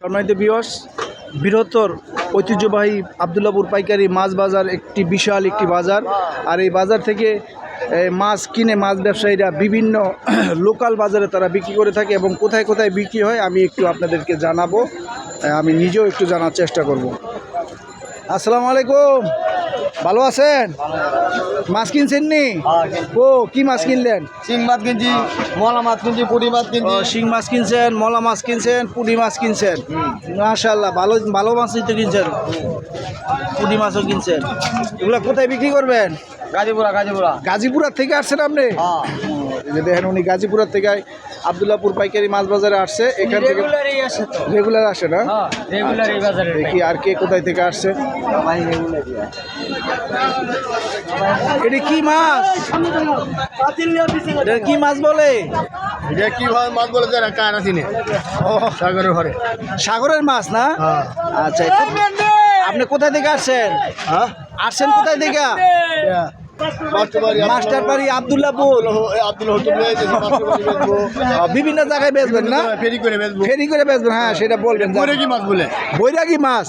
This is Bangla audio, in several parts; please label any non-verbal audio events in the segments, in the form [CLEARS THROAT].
সম্মানিত বিয়স বৃহত্তর ঐতিহ্যবাহী আবদুল্লাপুর পাইকারি মাছ বাজার একটি বিশাল একটি বাজার। আর এই বাজার থেকে মাছ কিনে মাছ ব্যবসায়ীরা বিভিন্ন [CLEARS THROAT] লোকাল বাজারে তারা বিক্রি করে থাকে এবং কোথায় কোথায় বিক্রি হয় আমি একটু আপনাদেরকে জানাব। আমি নিজেও একটু জানার চেষ্টা করব। আসসালামু আলাইকুম। ভালো আছেন? মাছ কিনছেন নি? ও কি মাছ কিনলেন? শিং মাছ কিনছি মলা মাছ কিনছি পুঁটি মাছ কিনছি। শিং মাছ কিনছেন মলা মাছ কিনছেন পুঁটি মাছ কিনছেন। মাশাল্লাহ ভালো ভালো মাছই তো কিনছেন। পুঁটি মাছও কিনছেন। এগুলো কোথায় বিক্রি করবেন? গাজীপুরা গাজীপুরা। গাজীপুরার থেকে আসছেন আপনি? হ্যাঁ। দেখেন উনি গাজীপুরার থেকে আবদুল্লাপুর পাইকারি মাছ বাজারে আসছে এখান থেকে রেগুলারই আসে তো। রেগুলার আসে না? হ্যাঁ রেগুলার এই বাজারে দেখি আর কে কোথায় থেকে আসছে। এটা কি মাছ? এটা কি মাছ বলে? এটা কি ভাবে মাছ বলে কার আসিনি সাগরের ঘরে। সাগরের মাছ না? হ্যাঁ। আচ্ছা আপনি কোথায় থেকে আসছেন? হ্যাঁ? আসছেন কোথায় থেকে? মাস্টার বাড়ি আবদুল্লাপুর বিভিন্ন জায়গায় বেচবেন না? ফেরি করে বেচবো। ফেরি করে বেচবেন হ্যাঁ সেটা বলবেন বৈরে কি মাছ বলে। বৈরাগী মাছ?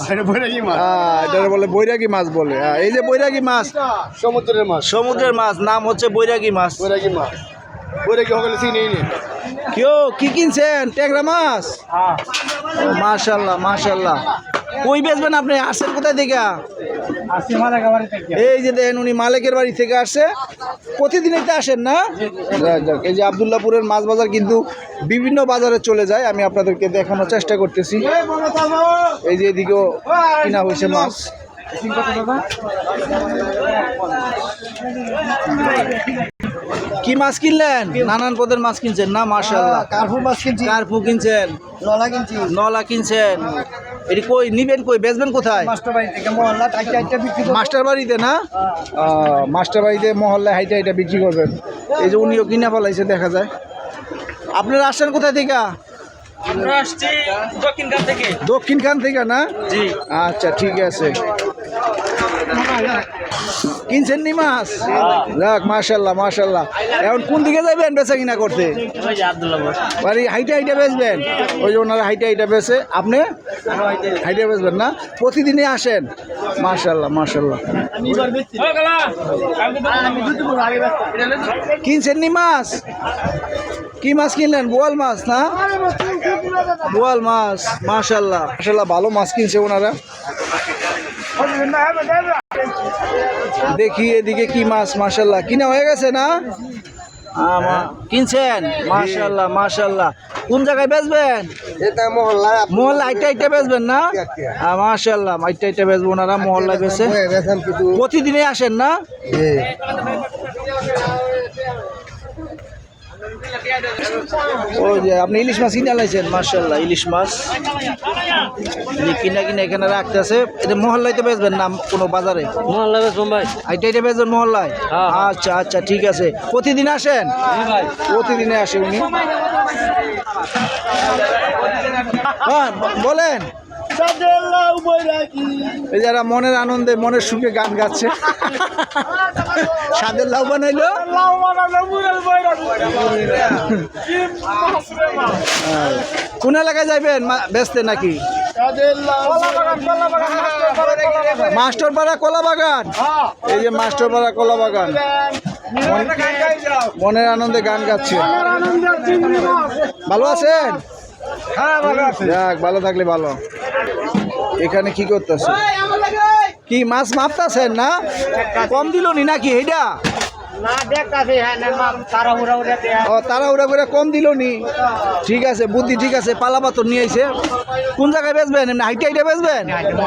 মাছ। এটা বলে বৈরাগী মাছ বলে। এই যে বৈরাগী মাছ। সমুদ্রের মাছ। সমুদ্রের মাছ নাম হচ্ছে বৈরাগী মাছ। বৈরে কি মাছ চিনি কেউ কি কিনছেন? ট্যাংরা মাছ? হ্যাঁ। মাশাল্লাহ মাশাল্লাহ কই বেচবেন আপনি? আসছেন কোথায় থেকে? এই যে দেখেন উনি মালিকের বাড়ি থেকে আসে। প্রতিদিনই তো আসেন না। এই যে আবদুল্লাপুরের মাছ বাজার কিন্তু বিভিন্ন বাজারে চলে যায়। আমি আপনাদেরকে দেখানোর চেষ্টা করতেছি। এই যে এদিকেও কিনা হয়েছে মাছ। কি মাছ কিনলেন? নানান পদের মাছ কিনছেন না মাশাল্লাহ কার্পু মাছ কিনছি। কার্পু কিনছেন? নলা কিনছি। নলা কিনছেন? এটি কই নিবেন কই বেচবেন কোথায়? মাস্টার বাড়িতে না? মাস্টার বাড়িতে মহল্লায় হাইটা হাইটা বিক্রি করবেন। এই যে উনিও কিনা ফেলাইছে দেখা যায়। আপনারা আসছেন কোথায় থেকে? আমরা আসছি দক্ষিণখান থেকে। দক্ষিণখান থেকে না? জি। আচ্ছা ঠিক আছে। কিনছেন নি মাছ? যাক মাশাল্লাহ মাশাল্লাহ এখন কোন দিকে যাবেন বেচা কিনা করতে? বাড়ি হাইটা হাইটা বেচবেন? ওই যে ওনারা হাইটা হাইটা বেচে, আপনি? হাইটা বেচবেন না? প্রতিদিনই আসেন? মাশাল্লাহ মাশাল্লাহ কিনছেন নি মাছ? কি মাছ কিনলেন? বোয়াল মাছ না? বোয়াল মাছ মাশাল্লাহ মাশাল্লাহ ভালো মাছ কিনছে ওনারা। দেখি এদিকে কি মাছ মাসাল্লাহ কিনা হয়ে গেছে না? আমা- কিনছেন? মাশাল্লাহ মাশাল্লাহ কোন জায়গায় বেচবেন? মহল্লা মহল্লা আইটা আইটা বেচবেন না? মাসাল্লাহ মাশাল্লাহ আইটা আইটা বেচবো ওনারা মহল্লায় বেচে। প্রতিদিনই আসেন না? ওই যে আপনি ইলিশ মাছ কিনে লাইছেন মার্শাল্লাহ ইলিশ মাছ। কিনা কিনা এখানে রাখতেছে। এটা মহল্লায় তো বেচবেন না কোনো বাজারে? মোহাম্মদ বেশ বোম্বাই আইটা আইটা বেচবেন মহল্লায়? হ্যাঁ। আচ্ছা আচ্ছা ঠিক আছে। প্রতিদিন আসেন? ভাই। প্রতিদিনে আসে উনি। হ্যাঁ বলেন। এই যারা মনের আনন্দে মনের সুখে গান গাচ্ছে। [LAUGHS] সাদের লাউ বানাইলো? হ্যাঁ। কোন এলাকায় যাইবেন? বেচতে নাকি? মাস্টারপাড়া কলা বাগান এই যে মাস্টারপাড়া কলা বাগান মন- মনের আনন্দে গান গাচ্ছে। ভালো আছেন? যাক ভালো থাকলে ভালো। এখানে কি করতেছে? কি মাছ মাপতাছেন না? কম দিল নি নাকি? এইটা ও তাড়াহুড়া করে কম দিল নি? ঠিক আছে বুদ্ধি ঠিক আছে পালা পাথর নিয়ে আইছে। কোন জায়গায় বেচবেন? এমনি হাইটে হাইটে বেচবেন?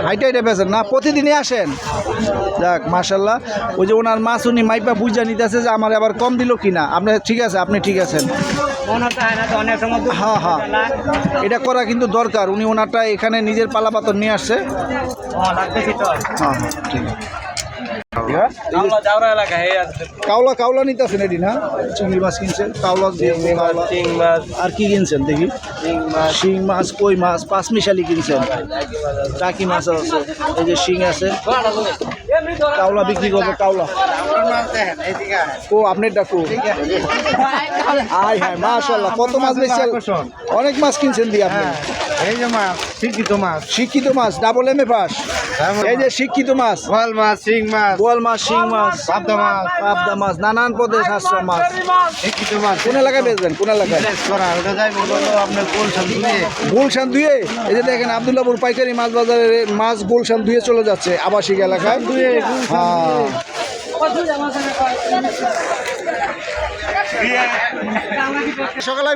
হাইটে হাইটে বেচেন না প্রতিদিনই আসেন। যাক মাশাল্লাহ ওই যে ওনার মাছ উনি মাইপা বুঝা নিতেছে যে আমার আবার কম দিল কিনা। আপনি ঠিক আছে আপনি ঠিক আছেন। সময় হ্যাঁ হ্যাঁ। এটা করা কিন্তু দরকার। উনি ওনারটা এখানে নিজের পালা পাথর নিয়ে আসছে। হ্যাঁ হ্যাঁ ঠিক আছে। কাউলা কাউলা নিতেছেন এটি না চিংড়ি মাছ কিনছেন কাউলা আর কি কিনছেন দেখি? শিং মাছ কই মাছ? পাঁচ মিশালি কিনছেন। টাকি মাছ আছে। এই যে শিং আছে। কাউলা বিক্রি করব কাউলা ও আপনার ডাকু আয় হ্যাঁ মাশাল্লাহ কত মাছ বেশি অনেক মাছ কিনছেন দিয়ে আপনি। এই যে মাছ শিক্ষিত মাছ। শিক্ষিত মাছ ডাবল এম এ পাস এই যে শিক্ষিত মাছ। গোয়াল মাছ শিং মাছ। বোয়াল মাছ শিং মাছ। পাবদা মাছ পাবদা মাছ। নানান পদের সাতশো মাছ। শিক্ষিত মাছ। কোন এলাকায় বেচবেন? কোন এলাকায়? গুলশান দুয়ে। এই যে দেখেন আবদুল্লাপুর পাইকারি মাছ বাজারে মাছ গুলশান দুয়ে চলে যাচ্ছে আবাসিক এলাকায়। হ্যাঁ। সকালে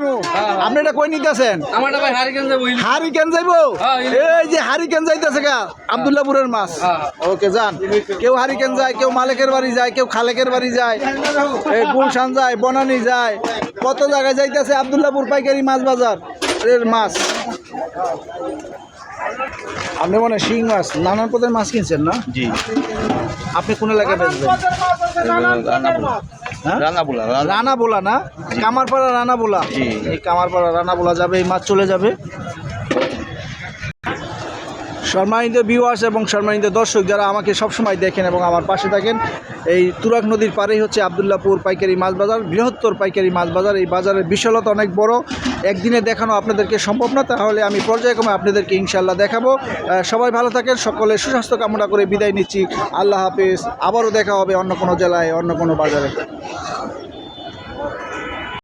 আপনি এটা কই নিতেছেন? আমার ভাই হারিকেন যাইবো এই যে হারিকেন যাইতেছে গা আবদুল্লাপুরের মাছ। ওকে যান। কেউ হারিকেন যায় কেউ মালিকের বাড়ি যায় কেউ খালেকের বাড়ি যায় এই গুলশান যায় বনানি যায় কত জায়গায় যাইতেছে আবদুল্লাপুর পাইকারি মাছ বাজার? এর মাছ। আপনি মনে হয় শিং মাছ নানান পদের মাছ কিনছেন না? জি। আপনি কোন এলাকায় বেচবেন? হ্যাঁ? রানা বোলা না? কামারপাড়া রানা বোলা এই কামারপাড়া রানা বোলা যাবে এই মাছ চলে যাবে। সম্মানিত ভিউয়ার্স এবং সম্মানিত দর্শক যারা আমাকে সবসময় দেখেন এবং আমার পাশে থাকেন, এই তুরাগ নদীর পাড়েই হচ্ছে আবদুল্লাপুর পাইকারি মাছ বাজার, বৃহত্তর পাইকারি মাছ বাজার। এই বাজারের বিশালতা অনেক বড়। একদিনে দেখানো আপনাদেরকে সম্ভব না, তাহলে আমি পর্যায়ক্রমে আপনাদেরকে ইনশাল্লাহ দেখাবো। সবাই ভালো থাকেন, সকলে সুস্বাস্থ্য কামনা করে বিদায় নিচ্ছি। আল্লাহ হাফেজ। আবারও দেখা হবে অন্য কোনো জেলায়, অন্য কোনো বাজারে।